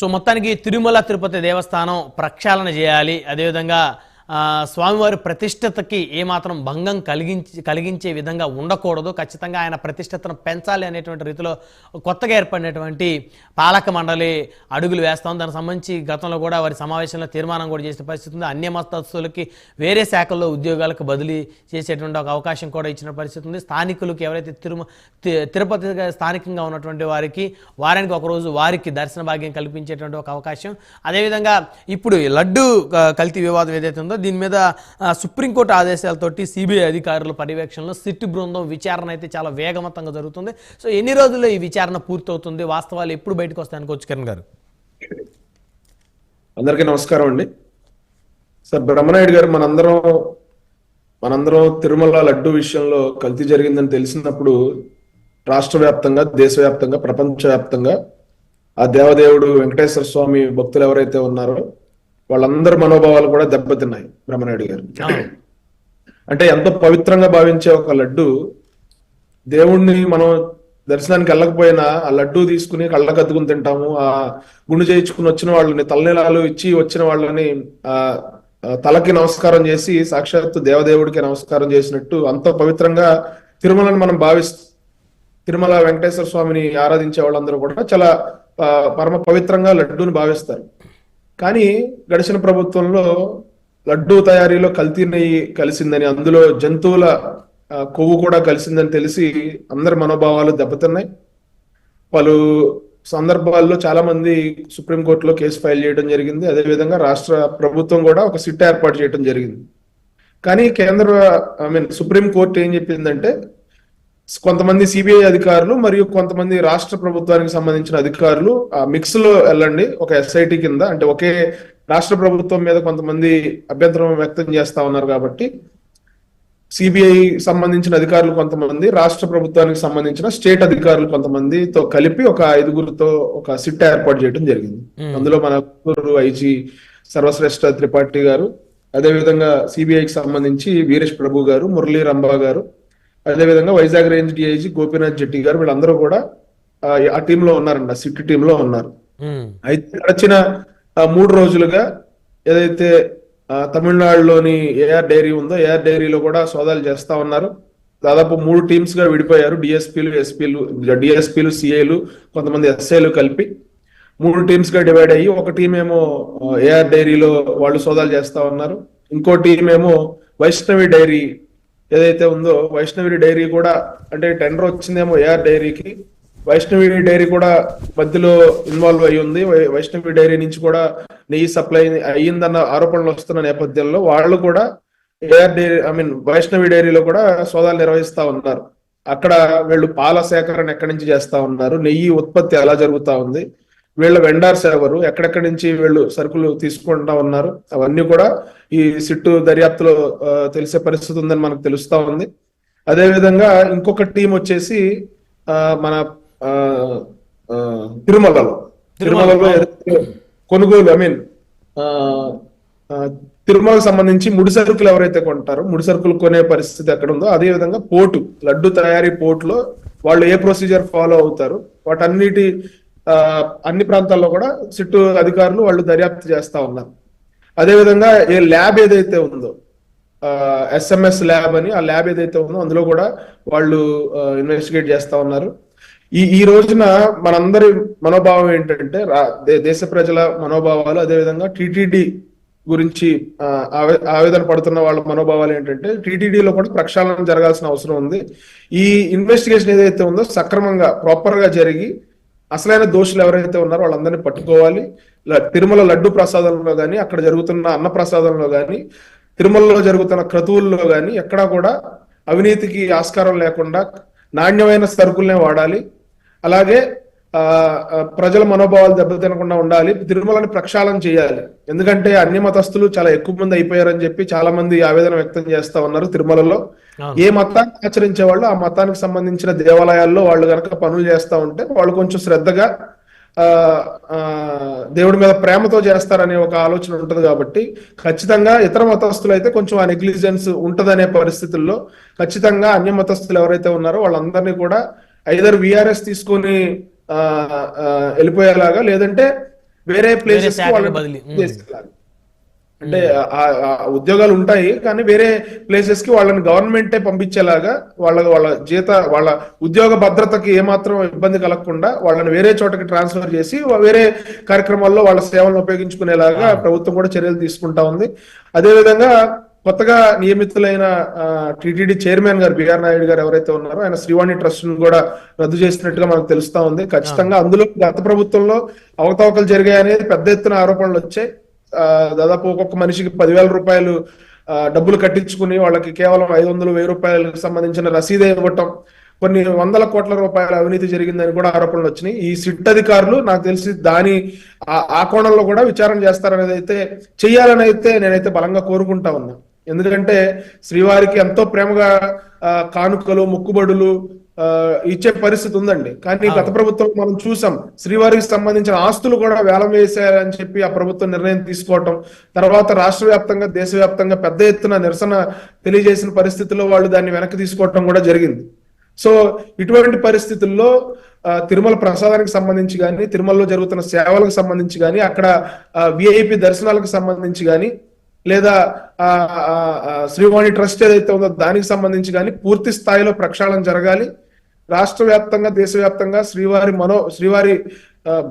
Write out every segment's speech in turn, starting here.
So మొత్తానికి తిరుమల తిరుపతి దేవస్థానం ప్రక్షాళన చేయాలి. అదేవిధంగా స్వామివారి ప్రతిష్టతకి ఏమాత్రం భంగం కలిగించి కలిగించే విధంగా ఉండకూడదు. ఖచ్చితంగా ఆయన ప్రతిష్టతను పెంచాలి అనేటువంటి రీతిలో కొత్తగా ఏర్పడినటువంటి పాలక మండలి అడుగులు వేస్తాం. దానికి సంబంధించి గతంలో కూడా వారి సమావేశంలో తీర్మానం కూడా చేసిన పరిస్థితి ఉంది. అన్య మతస్థులకి వేరే శాఖల్లో ఉద్యోగాలకు బదిలీ చేసేటువంటి ఒక అవకాశం కూడా ఇచ్చిన పరిస్థితి ఉంది. స్థానికులకు ఎవరైతే తిరుమ తి- తిరుపతి స్థానికంగా ఉన్నటువంటి వారికి వారానికి ఒకరోజు వారికి దర్శన భాగ్యం కల్పించేటువంటి ఒక అవకాశం. అదేవిధంగా ఇప్పుడు లడ్డు కల్తీ వివాదం ఏదైతే ఉందో దీని మీద సుప్రీంకోర్టు ఆదేశాలతోటి సిబిఐ అధికారుల పర్యవేక్షణలో సిట్ బృందం విచారణ అయితే చాలా వేగవంతంగా జరుగుతుంది. సో ఎన్ని రోజుల్లో ఈ విచారణ పూర్తవుతుంది? వాస్తవాలు ఎప్పుడు బయటకు వస్తాయని కోచ్ కిరణ్ గారు? అందరికీ నమస్కారం అండి. సార్ బ్రహ్మనాయుడు గారు మనందరం మనందరం తిరుమల లడ్డు విషయంలో కల్తీ జరిగిందని తెలిసినప్పుడు రాష్ట్ర వ్యాప్తంగా దేశవ్యాప్తంగా ప్రపంచవ్యాప్తంగా ఆ దేవదేవుడు వెంకటేశ్వర స్వామి భక్తులు ఎవరైతే ఉన్నారో వాళ్ళందరి మనోభావాలు కూడా దెబ్బతిన్నాయి బ్రహ్మనాయుడు గారు. అంటే ఎంతో పవిత్రంగా భావించే ఒక లడ్డు దేవుణ్ణి మనం దర్శనానికి వెళ్ళకపోయినా ఆ లడ్డు తీసుకుని కళ్ళకు తింటాము ఆ గుండు చేయించుకుని వచ్చిన వాళ్ళని తలనీలాలు ఇచ్చి వచ్చిన వాళ్ళని ఆ తలకి నమస్కారం చేసి సాక్షాత్తు దేవదేవుడికి నమస్కారం చేసినట్టు అంత పవిత్రంగా తిరుమలని మనం భావిస్తాం తిరుమల వెంకటేశ్వర స్వామిని ఆరాధించే వాళ్ళందరూ కూడా చాలా పరమ పవిత్రంగా లడ్డూని భావిస్తారు. కానీ గడిచిన ప్రభుత్వంలో లడ్డూ తయారీలో కల్తీ నెయ్యి కలిసిందని అందులో జంతువుల కొవ్వు కూడా కలిసిందని తెలిసి అందరి మనోభావాలు దెబ్బతిన్నాయి. పలు సందర్భాల్లో చాలా మంది సుప్రీంకోర్టులో కేసు ఫైల్ చేయడం జరిగింది. అదేవిధంగా రాష్ట్ర ప్రభుత్వం కూడా ఒక సిట్ ఏర్పాటు చేయడం జరిగింది. కానీ కేంద్ర ఐ మీన్ సుప్రీం కోర్టు ఏం చెప్పిందంటే కొంతమంది సిబిఐ అధికారులు మరియు కొంతమంది రాష్ట్ర ప్రభుత్వానికి సంబంధించిన అధికారులు ఆ మిక్స్లో వెళ్ళండి. ఒక ఎస్ఐటి కింద అంటే ఒకే రాష్ట్ర ప్రభుత్వం మీద కొంతమంది అభ్యంతరం వ్యక్తం చేస్తా ఉన్నారు కాబట్టి సిబిఐ సంబంధించిన అధికారులు కొంతమంది రాష్ట్ర ప్రభుత్వానికి సంబంధించిన స్టేట్ అధికారులు కొంతమందితో కలిపి ఒక ఐదుగురితో ఒక సిట్ ఏర్పాటు చేయడం జరిగింది. అందులో మన ఐజీ సర్వశ్రేష్ఠ త్రిపాఠి గారు అదేవిధంగా సిబిఐకి సంబంధించి వీరేష్ ప్రభు గారు మురళీ రంభా గారు అదేవిధంగా వైజాగ్ రేంజ్ డిఐజీ గోపీనాథ్ జెట్టి గారు వీళ్ళందరూ కూడా ఆ, టీంలో ఉన్నారండి ఆ సిట్ టీంలో ఉన్నారు. అయితే గడిచిన మూడు రోజులుగా ఏదైతే తమిళనాడులోని ఏఆర్ డైరీ ఉందో ఏఆర్ డైరీలో కూడా సోదాలు చేస్తా ఉన్నారు. దాదాపు మూడు టీమ్స్గా విడిపోయారు డిఎస్పీలు ఎస్పీలు డిఎస్పీలు సిఏలు కొంతమంది ఎస్ఐలు కలిపి. మూడు టీమ్స్గా డివైడ్ అయ్యి ఒక టీం ఏమో ఏఆర్ డైరీలో వాళ్ళు సోదాలు చేస్తా ఉన్నారు. ఇంకో టీం ఏమో వైష్ణవి డైరీ ఏదైతే ఉందో వైష్ణవి డైరీ కూడా అంటే టెండర్ వచ్చిందేమో ఏఆర్ డైరీకి వైష్ణవి డైరీ కూడా మధ్యలో ఇన్వాల్వ్ అయి ఉంది. వైష్ణవి డైరీ నుంచి కూడా నెయ్యి సప్లై అయ్యిందన్న ఆరోపణలు వస్తున్న నేపథ్యంలో వాళ్ళు కూడా AR dairy I mean Vaishnavi డైరీలో కూడా సోదాలు నిర్వహిస్తా ఉన్నారు. అక్కడ వీళ్ళు పాల సేకరణ ఎక్కడి నుంచి చేస్తా ఉన్నారు? నెయ్యి ఉత్పత్తి ఎలా జరుగుతా ఉంది? వీళ్ళ వెండార్స్ ఎవరు ఎక్కడెక్కడి నుంచి వీళ్ళు సరుకులు తీసుకుంటా ఉన్నారు అవన్నీ కూడా ఈ సిట్టు దర్యాప్తులో తెలిసే పరిస్థితి ఉందని మనకు తెలుస్తా ఉంది. అదే విధంగా ఇంకొక టీం వచ్చేసి ఆ, మన తిరుమలలో. తిరుమలలో. కొనుగోలు ఐ మీన్ తిరుమలకు సంబంధించి ముడి సరుకులు ఎవరైతే కొంటారో ముడి సరుకులు కొనే పరిస్థితి ఎక్కడ ఉందో అదే విధంగా పోర్టు లడ్డు తయారీ పోర్టులో వాళ్ళు ఏ ప్రొసీజర్ ఫాలో అవుతారు వాటన్నిటి అన్ని ప్రాంతాల్లో కూడా సిట్టు అధికారులు వాళ్ళు దర్యాప్తు చేస్తా ఉన్నారు. అదేవిధంగా ఏ ల్యాబ్ ఏదైతే ఉందో ఎస్ఎంఎస్ ల్యాబ్ అని ఆ ల్యాబ్ ఏదైతే ఉందో అందులో కూడా వాళ్ళు ఇన్వెస్టిగేట్ చేస్తా ఉన్నారు. ఈ ఈ రోజున మనందరి మనోభావం ఏంటంటే రా- దేశ ప్రజల మనోభావాలు అదేవిధంగా టిటిడి గురించి ఆవే- ఆవేదన పడుతున్న వాళ్ళ మనోభావాలు ఏంటంటే టీటీడీలో కూడా ప్రక్షాళన జరగాల్సిన అవసరం ఉంది. ఈ ఇన్వెస్టిగేషన్ ఏదైతే ఉందో సక్రమంగా ప్రాపర్గా జరిగి అసలైన దోషులు ఎవరైతే ఉన్నారో వాళ్ళందరినీ పట్టుకోవాలి. తిరుమల లడ్డు ప్రసాదంలో కానీ అక్కడ జరుగుతున్న అన్న ప్రసాదంలో కానీ తిరుమలలో జరుగుతున్న క్రతువుల్లో కానీ ఎక్కడా కూడా అవినీతికి ఆస్కారం లేకుండా నాణ్యమైన సరుకుల్నే వాడాలి. అలాగే ప్రజల మనోభావాలు దెబ్బతినకుండా ఉండాలి తిరుమలని ప్రక్షాళన చేయాలి ఎందుకంటే అన్ని మతస్థులు చాలా ఎక్కువ మంది అయిపోయారని చెప్పి చాలా మంది ఆవేదన వ్యక్తం చేస్తా ఉన్నారు తిరుమలలో. ఏ మతాన్ని ఆచరించే వాళ్ళు ఆ మతానికి సంబంధించిన దేవాలయాల్లో వాళ్ళు గనక పనులు చేస్తా ఉంటే వాళ్ళు కొంచెం శ్రద్ధగా దేవుడి మీద ప్రేమతో చేస్తారనే ఒక ఆలోచన ఉంటది కాబట్టి ఖచ్చితంగా ఇతర మతస్థులు అయితే కొంచెం ఆ నెగ్లిజెన్స్ ఉంటదనే పరిస్థితుల్లో ఖచ్చితంగా అన్య మతస్థులు ఎవరైతే ఉన్నారో వాళ్ళందరినీ కూడా ఐదర్ విఆర్ఎస్ తీసుకొని వెళ్ళిపోయేలాగా లేదంటే వేరే ప్లేసెస్. అంటే ఆ- ఉద్యోగాలు ఉంటాయి కానీ వేరే ప్లేసెస్కి వాళ్ళని గవర్నమెంటే పంపించేలాగా వాళ్ళ వాళ్ళ జీత వాళ్ళ ఉద్యోగ భద్రతకి ఏమాత్రం ఇబ్బంది కలగకుండా వాళ్ళని వేరే చోటకి ట్రాన్స్ఫర్ చేసి వేరే కార్యక్రమాల్లో వాళ్ళ సేవలను ఉపయోగించుకునేలాగా ప్రభుత్వం కూడా చర్యలు తీసుకుంటా ఉంది. అదే విధంగా కొత్తగా నియమితులైన టిటిడి చైర్మన్ గారు బిఆర్ నాయుడు గారు ఎవరైతే ఉన్నారో ఆయన శ్రీవాణి ట్రస్ట్ను కూడా రద్దు చేసినట్టుగా మనకు తెలుస్తా ఉంది. ఖచ్చితంగా అందులో గత ప్రభుత్వంలో అవకతవకలు జరిగాయి అనేది పెద్ద ఎత్తున ఆరోపణలు వచ్చాయి. ఆ, దాదాపు ఒక్కొక్క మనిషికి పదివేల రూపాయలు డబ్బులు కట్టించుకుని వాళ్ళకి కేవలం ఐదు వందలు వెయ్యి రూపాయలకు సంబంధించిన రసీదే ఇవ్వటం కొన్ని వందల కోట్ల రూపాయల అవినీతి జరిగిందని కూడా ఆరోపణలు వచ్చినాయి. ఈ సిట్ అధికారులు నాకు తెలిసి దాని ఆ- కోణంలో కూడా విచారణ చేస్తారనేది అయితే చెయ్యాలని అయితే నేనైతే బలంగా కోరుకుంటా ఉన్నా. ఎందుకంటే శ్రీవారికి ఎంతో ప్రేమగా కానుకలు మొక్కుబడులు ఇచ్చే పరిస్థితి ఉందండి. కానీ గత ప్రభుత్వం మనం చూసాం శ్రీవారికి సంబంధించిన ఆస్తులు కూడా వేలం వేసేయాలని చెప్పి ఆ ప్రభుత్వం నిర్ణయం తీసుకోవటం తర్వాత రాష్ట్ర వ్యాప్తంగా దేశవ్యాప్తంగా పెద్ద ఎత్తున నిరసన తెలియజేసిన పరిస్థితుల్లో వాళ్ళు దాన్ని వెనక్కి తీసుకోవటం కూడా జరిగింది. సో ఇటువంటి పరిస్థితుల్లో తిరుమల ప్రసాదానికి సంబంధించి కానీ తిరుమలలో జరుగుతున్న సేవలకు సంబంధించి కానీ అక్కడ విఐపి దర్శనాలకు సంబంధించి కానీ లేదా శ్రీవాణి ట్రస్ట్ ఏదైతే ఉందో దానికి సంబంధించి కానీ పూర్తి స్థాయిలో ప్రక్షాళన జరగాలి. రాష్ట్ర వ్యాప్తంగా దేశవ్యాప్తంగా శ్రీవారి మనో శ్రీవారి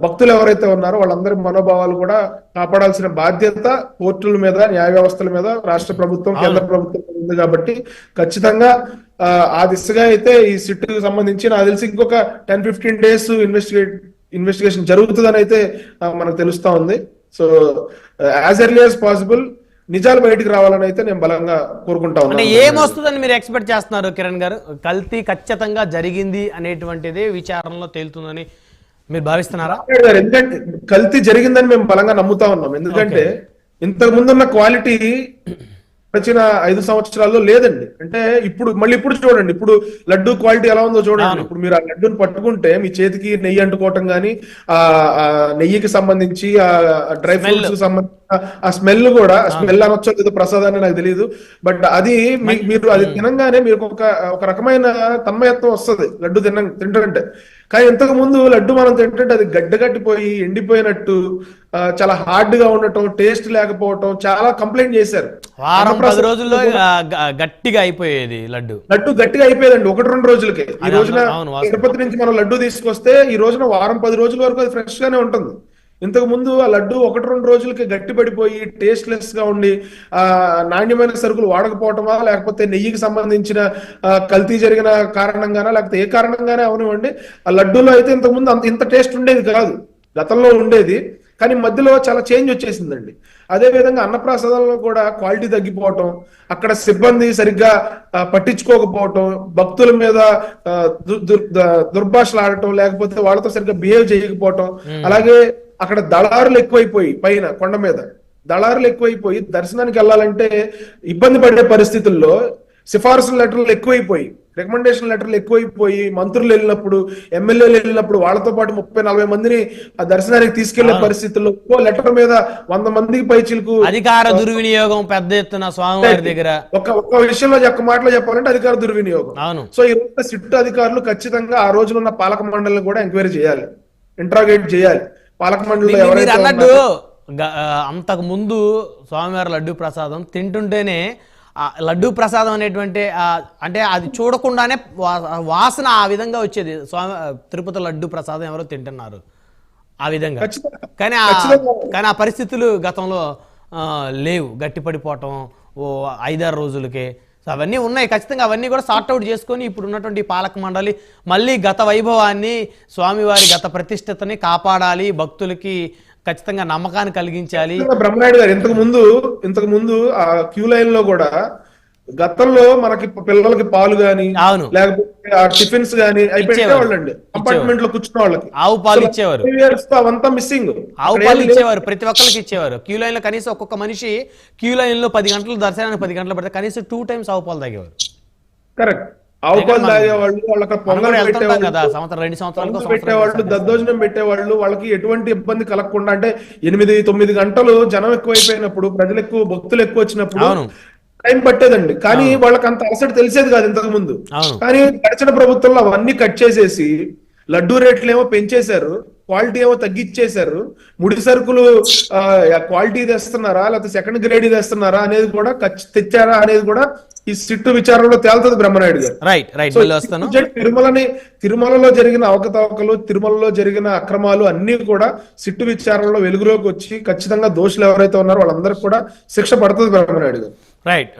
భక్తులు ఎవరైతే ఉన్నారో వాళ్ళందరి మనోభావాలు కూడా కాపాడాల్సిన బాధ్యత కోర్టుల మీద న్యాయ వ్యవస్థల మీద రాష్ట్ర ప్రభుత్వం కేంద్ర ప్రభుత్వం ఉంది కాబట్టి ఖచ్చితంగా ఆ, దిశగా అయితే ఈ సిట్ సంబంధించి నాకు తెలిసి ఇంకొక ten fifteen days investigate investigation జరుగుతుందని అయితే మనకు తెలుస్తా ఉంది. So as early as possible నిజాలు బయటికి రావాలని అయితే నేను బలంగా కోరుకుంటా అంటే ఉన్నాను. ఏమొస్తుందని మీరు ఎక్స్పెక్ట్ చేస్తున్నారు కిరణ్ గారు? కల్తీ ఖచ్చితంగా జరిగింది అనేటువంటిది విచారణలో తేలుతుందని మీరు భావిస్తున్నారా? ఎందుకంటే కల్తీ జరిగిందని మేము బలంగా నమ్ముతా ఉన్నాం. ఎందుకంటే ఇంతకు ముందున్న క్వాలిటీ వచ్చిన ఐదు సంవత్సరాల్లో లేదండి. అంటే ఇప్పుడు మళ్ళీ ఇప్పుడు చూడండి. ఇప్పుడు లడ్డు క్వాలిటీ ఎలా ఉందో చూడండి. ఇప్పుడు మీరు ఆ లడ్డూని పట్టుకుంటే మీ చేతికి నెయ్యి అంటుకోవటం గానీ ఆ నెయ్యికి సంబంధించి ఆ డ్రై ఫ్రూట్స్కి సంబంధించి ఆ స్మెల్ కూడా స్మెల్ అనొచ్చో లేదో ప్రసాదాన్ని నాకు తెలియదు బట్ అది మీరు అది తినంగానే మీకు ఒక ఒక రకమైన తన్మయత్వం వస్తుంది. లడ్డు తిన తింటుంటే కానీ ఇంతకు ముందు లడ్డు మనం తింటుంటే అది గడ్డగట్టిపోయి ఎండిపోయినట్టు చాలా హార్డ్గా ఉండటం టేస్ట్ లేకపోవటం చాలా కంప్లైంట్ చేశారు. వారం పది రోజుల్లో గట్టిగా అయిపోయేది లడ్డు. లడ్డు గట్టిగా అయిపోయేదండి ఒకటి రెండు రోజులకి. ఈ రోజున. తిరుపతి నుంచి మనం లడ్డు తీసుకొస్తే ఈ రోజున వారం పది రోజుల వరకు అది ఫ్రెష్ గానే ఉంటుంది. ఇంతకు ముందు ఆ లడ్డు ఒకటి రెండు రోజులకి గట్టి పడిపోయి టేస్ట్ లెస్గా ఉండి ఆ నాణ్యమైన సరుకులు వాడకపోవటమా లేకపోతే నెయ్యికి సంబంధించిన కల్తీ జరిగిన కారణంగానా లేకపోతే ఏ కారణంగానే అవనివ్వండి. ఆ లడ్డూలో అయితే ఇంతకు ముందు అంత ఇంత టేస్ట్ ఉండేది కాదు. గతంలో ఉండేది. కానీ మధ్యలో చాలా చేంజ్ వచ్చేసిందండి. అదే విధంగా అన్నప్రసాదంలో కూడా క్వాలిటీ తగ్గిపోవటం అక్కడ సిబ్బంది సరిగ్గా పట్టించుకోకపోవటం భక్తుల మీద దుర్భాషలు ఆడటం లేకపోతే వాళ్ళతో సరిగ్గా బిహేవ్ చేయకపోవటం అలాగే అక్కడ దళారులు ఎక్కువైపోయి పైన కొండ మీద. దళారులు ఎక్కువైపోయి దర్శనానికి వెళ్ళాలంటే ఇబ్బంది పడే పరిస్థితుల్లో సిఫారసు లెటర్లు ఎక్కువైపోయి రికమెండేషన్ లెటర్లు ఎక్కువైపోయి మంత్రులు వెళ్ళినప్పుడు ఎమ్మెల్యేలు వెళ్ళినప్పుడు వాళ్ళతో పాటు ముప్పై నలభై మందిని ఆ దర్శనానికి తీసుకెళ్ళే పరిస్థితుల్లో ఓ లెటర్ మీద వంద మందికి పైచిలకు అధికార దుర్వినియోగం పెద్ద ఎత్తున స్వామివారి దగ్గర. ఒక ఒక్క విషయంలో ఒక మాటలో చెప్పాలంటే అధికార దుర్వినియోగం. అవును. సో ఈ రోజు సిట్ అధికారులు ఖచ్చితంగా ఆ రోజున ఉన్న పాలక మండలిని కూడా ఎంక్వైరీ చేయాలి. ఇంట్రాగేట్ చేయాలి. పాలక మండలిలో ఎవరైతే అన్నట్టు అంతకు ముందు స్వామివారి లడ్డు ప్రసాదం తింటుంటేనే లడ్డు ప్రసాదం అనేటువంటి అంటే అది చూడకుండానే వాసన ఆ విధంగా వచ్చేది. స్వామి తిరుపతి లడ్డు ప్రసాదం ఎవరో తింటున్నారు ఆ విధంగా. కానీ. కానీ ఆ పరిస్థితులు గతంలో లేవు. గట్టిపడిపోవటం ఓ ఐదారు రోజులకే సో అవన్నీ ఉన్నాయి. ఖచ్చితంగా అవన్నీ కూడా సార్ట్అవుట్ చేసుకొని ఇప్పుడు ఉన్నటువంటి పాలక మండలి మళ్ళీ గత వైభవాన్ని స్వామివారి గత ప్రతిష్టతని కాపాడాలి. భక్తులకి ఖచ్చితంగా నమ్మకాన్ని కలిగించాలి. బ్రహ్మనాయుడు గారు ఇంతకు ముందు ఇంతకు ముందు ఆ క్యూ లైన్లో కూడా గతంలో మనకి పిల్లలకి పాలు గాని అవును. లేకపోతే టిఫిన్స్ గాని అవి పెట్టేవాళ్ళండి. కంపార్ట్మెంట్లో కూర్చున్న వాళ్ళకి ఆవు పాలు ఇచ్చేవారు. అవంతా మిస్సింగ్ ఆవు పాలు ఇచ్చేవారు. ప్రతి ఒక్కరికి ఇచ్చేవారు. క్యూ లైన్లో కనీసం ఒక్కొక్క మనిషి క్యూ లైన్లో పది గంటలు దర్శనానికి పది గంటలు పడితే కనీసం టూ టైమ్స్ ఆవు పాలు తాగేవారు. కరెక్ట్ ఆవు పాలు తాగేవాళ్ళు వాళ్ళకి పొంగల్ పెట్టేవాళ్ళు కదా సంవత్సరం రెండు సంవత్సరాలకు పెట్టేవాళ్ళు దద్దోజనం పెట్టేవాళ్ళు వాళ్ళకి ఎటువంటి ఇబ్బంది కలగకుండా అంటే ఎనిమిది తొమ్మిది గంటలు జనం ఎక్కువైపోయినప్పుడు ప్రజలు ఎక్కువ భక్తులు ఎక్కువ వచ్చినప్పుడు టైం పట్టేదండి. కానీ వాళ్ళకి అంత అలసట తెలిసేది కాదు ఇంతకు ముందు కానీ గడిచిన ప్రభుత్వంలో అవన్నీ కట్ చేసేసి లడ్డూ రేట్లు ఏమో పెంచేశారు క్వాలిటీ ఏమో తగ్గిచ్చేశారు. ముడి సరుకులు క్వాలిటీ తెస్తున్నారా లేకపోతే సెకండ్ గ్రేడ్ తెస్తున్నారా అనేది కూడా తెచ్చారా అనేది కూడా ఈ సిట్టు విచారణలో తేలుతుంది బ్రహ్మనాయుడు గారు. రైట్ రైట్ తిరుమలని తిరుమలలో జరిగిన అవకతవకలు తిరుమలలో జరిగిన అక్రమాలు అన్ని కూడా సిట్టు విచారణలో వెలుగులోకి వచ్చి ఖచ్చితంగా దోషులు ఎవరైతే ఉన్నారో వాళ్ళందరికీ కూడా శిక్ష పడుతుంది బ్రహ్మనాయుడు గారు. Right right